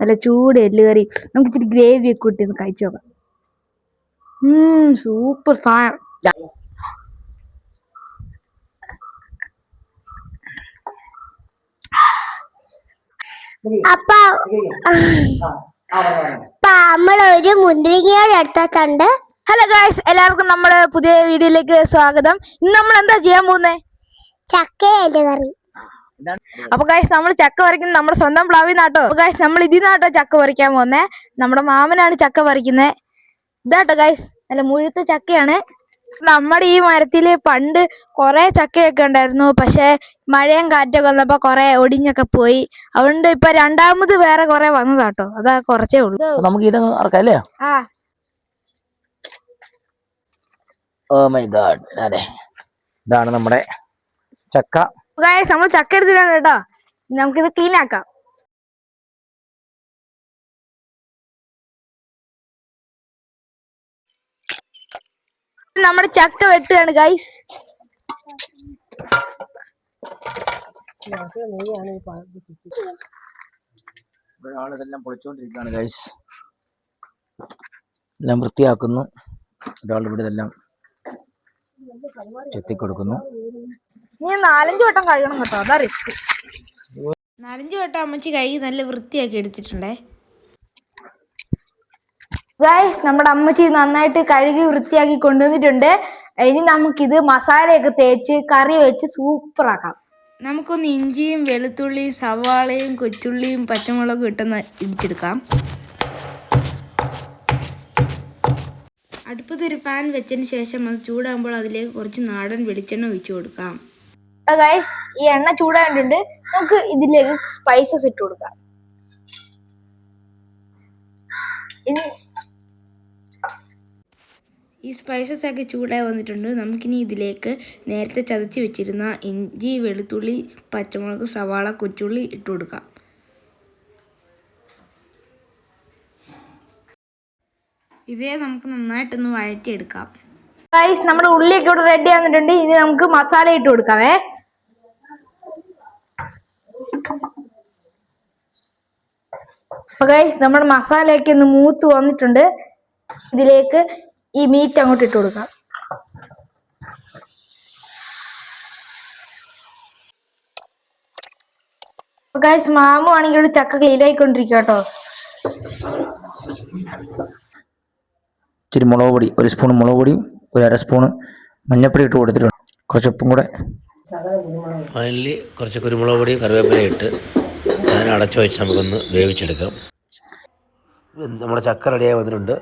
നല്ല ചൂട് എല്ല് കറി. നമുക്ക് ഇച്ചിരി ഗ്രേവി ഒക്കെ കൂട്ടി ഒന്ന് കഴിച്ചു നോക്കാം. സൂപ്പർ സാധനം അപ്പൊ അപ്പൊ നമ്മൾ ഒരു മുന്തിരിങ്ങയോട് എടുത്തിട്ടുണ്ട് ഹലോ ഗായ്സ് എല്ലാവർക്കും നമ്മുടെ പുതിയ വീഡിയോയിലേക്ക് സ്വാഗതം. ഇന്ന് നമ്മൾ എന്താ ചെയ്യാൻ പോകുന്നേ? ചക്കയല്ലേ കറി. അപ്പൊ കാശ് നമ്മൾ ചക്ക പറിക്കുന്നത് നമ്മുടെ സ്വന്തം പ്ലാവിൽ നാട്ടോ അപ്പൊ കാശ് നമ്മൾ ഇതിൽ നിന്നാട്ടോ ചക്ക പറിക്കാൻ പോകുന്നേ. നമ്മുടെ മാമനാണ് ചക്ക പറിക്കുന്നത് ഇതാട്ടോ കാശ് നല്ല മുഴുത്ത ചക്കയാണ്. നമ്മുടെ ഈ മരത്തിൽ പണ്ട് കുറെ ചക്കയൊക്കെ ഉണ്ടായിരുന്നു. പക്ഷെ മഴയും കാറ്റൊക്കെ വന്നപ്പോ കുറെ ഒടിഞ്ഞൊക്കെ പോയി. അതുകൊണ്ട് ഇപ്പൊ രണ്ടാമത് വേറെ കുറെ വന്നതാട്ടോ. അതാ കുറച്ചേ ഉള്ളൂ. നമുക്ക് ഇത് അല്ലേ? ആ. ഓ മൈ ഗാഡ് അതെ. ഇതാണ് നമ്മുടെ ചക്ക. ഗായ്സ് നമ്മൾ ചക്ക എടുത്തിട്ടാണ് കേട്ടോ. നമുക്കിത് ക്ലീൻ ആക്കാം. നമ്മുടെ ചക്ക വെട്ടുകയാണ് ഗൈസ് എല്ലാം വൃത്തിയാക്കുന്നു. ഒരാൾ ഇവിടെ ഇതെല്ലാം ചെത്തിക്കൊടുക്കുന്നു. നീ നാലഞ്ച് വട്ടം കഴുകണം കേട്ടോ അതാ റിസ്ക് നാലഞ്ച് വട്ടം അമ്മച്ചി കഴുകി നല്ല വൃത്തിയാക്കി എടുത്തിട്ടുണ്ടേ. ഗൈസ് നമ്മുടെ അമ്മച്ചി നന്നായിട്ട് കഴുകി വൃത്തിയാക്കി കൊണ്ടുവന്നിട്ടുണ്ട്. ഇനി നമുക്കിത് മസാലയൊക്കെ തേച്ച് കറി വെച്ച് സൂപ്പർ ആക്കാം. നമുക്കൊന്ന് ഇഞ്ചിയും വെളുത്തുള്ളിയും സവാളയും കൊച്ചുള്ളിയും പച്ചമുളകും ഇട്ടൊന്ന് ഇടിച്ചെടുക്കാം. അടുപ്പത്തൊരു പാൻ വെച്ചതിന് ശേഷം അത് ചൂടാകുമ്പോൾ അതിലേക്ക് കുറച്ച് നാടൻ വെളിച്ചെണ്ണ ഒഴിച്ചു കൊടുക്കാം. ഗൈസ് ഈ എണ്ണ ചൂടായിട്ടുണ്ട് നമുക്ക് ഇതിലേക്ക് സ്പൈസസ് ഇട്ട് കൊടുക്കാം. ഇനി ഈ സ്പൈസസ് ഒക്കെ ചൂടായി വന്നിട്ടുണ്ട്. നമുക്കിനി ഇതിലേക്ക് നേരത്തെ ചതച്ച് വെച്ചിരുന്ന ഇഞ്ചി വെളുത്തുള്ളി പച്ചമുളക് സവാള കൊച്ചുള്ളി ഇട്ട് കൊടുക്കാം. ഇവയെ നമുക്ക് നന്നായിട്ടൊന്ന് വഴറ്റിയെടുക്കാം. ഗൈസ് നമ്മുടെ ഉള്ളിയൊക്കെ ഇവിടെ റെഡി ആവുന്നിട്ടുണ്ട് ഇനി നമുക്ക് മസാല ഇട്ട് കൊടുക്കാവേ. ഗൈസ് നമ്മുടെ മസാലയൊക്കെ ഒന്ന് മൂത്ത് വന്നിട്ടുണ്ട്. ഇതിലേക്ക് ഈ മീറ്റ് അങ്ങോട്ട് ഇട്ട് കൊടുക്കാം. ഗൈസ് മാമു ആണെങ്കിൽ ഇവിടെ ചക്ക ക്ലീൻ ആയിക്കൊണ്ടിരിക്കുക കേട്ടോ ഇച്ചിരി മുളക് പൊടി ഒരു സ്പൂൺ മുളക് പൊടി ഒരു അര സ്പൂണ് മഞ്ഞപ്പൊടി ഇട്ട് കൊടുത്തിട്ടുണ്ട്. കുറച്ച് ഉപ്പും കൂടെ. ഫൈനലി കുറച്ച് കുരുമുളക് പൊടി കറിവേപ്പില ഇട്ട് സാധനം അടച്ചു വെച്ച് നമുക്കൊന്ന് വേവിച്ചെടുക്കാം. വെന്ത് നമ്മുടെ ചക്ക റെഡിയായി വന്നിട്ടുണ്ട്.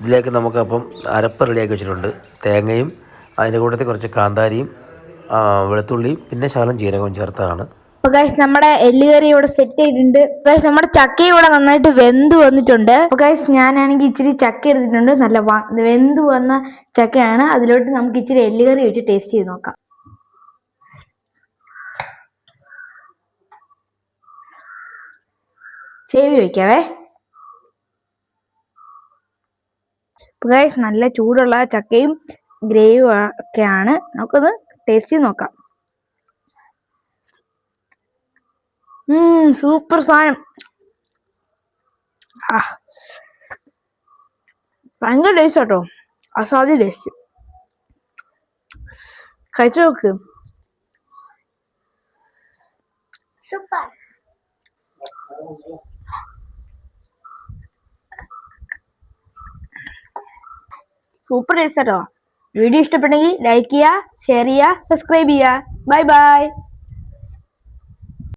ഇതിലേക്ക് നമുക്കപ്പം അരപ്പ് റെഡിയാക്കി വെച്ചിട്ടുണ്ട്. തേങ്ങയും അതിന്റെ കൂട്ടത്തിൽ കുറച്ച് കാന്താരിയും വെളുത്തുള്ളിയും പിന്നെ ശകലം ജീരകവും ചേർത്താണ്. അപ്പൊ ഗൈസ് നമ്മുടെ എല്ലുകറി ഇവിടെ സെറ്റ് ചെയ്തിട്ടുണ്ട്. ഗൈസ് നമ്മുടെ ചക്ക ഇവിടെ നന്നായിട്ട് വെന്ത് വന്നിട്ടുണ്ട്. അപ്പൊ ഗൈസ് ഞാനാണെങ്കിൽ ഇച്ചിരി ചക്ക എടുത്തിട്ടുണ്ട്. നല്ല വെന്ത് വന്ന ചക്കയാണ്. അതിലോട്ട് നമുക്ക് ഇച്ചിരി എല്ലുകറി വെച്ച് ടേസ്റ്റ് ചെയ്ത് നോക്കാം. ചേവി വെക്കാവേ. ഗൈസ് നല്ല ചൂടുള്ള ചക്കയും ഗ്രേവിയും ഒക്കെയാണ്. നമുക്കൊന്ന് ടേസ്റ്റ് ചെയ്ത് നോക്കാം. സൂപ്പർ സാധനം. ഭയങ്കര ടേസ്റ്റ് കേട്ടോ അസാധ്യ ടേസ്റ്റ് കഴിച്ചു നോക്ക്. സൂപ്പർ സൂപ്പർ ടേസ്റ്റ് കേട്ടോ വീഡിയോ ഇഷ്ടപ്പെട്ടെങ്കിൽ ലൈക്ക് ചെയ്യുക ഷെയർ ചെയ്യുക സബ്സ്ക്രൈബ് ചെയ്യുക. Bye bye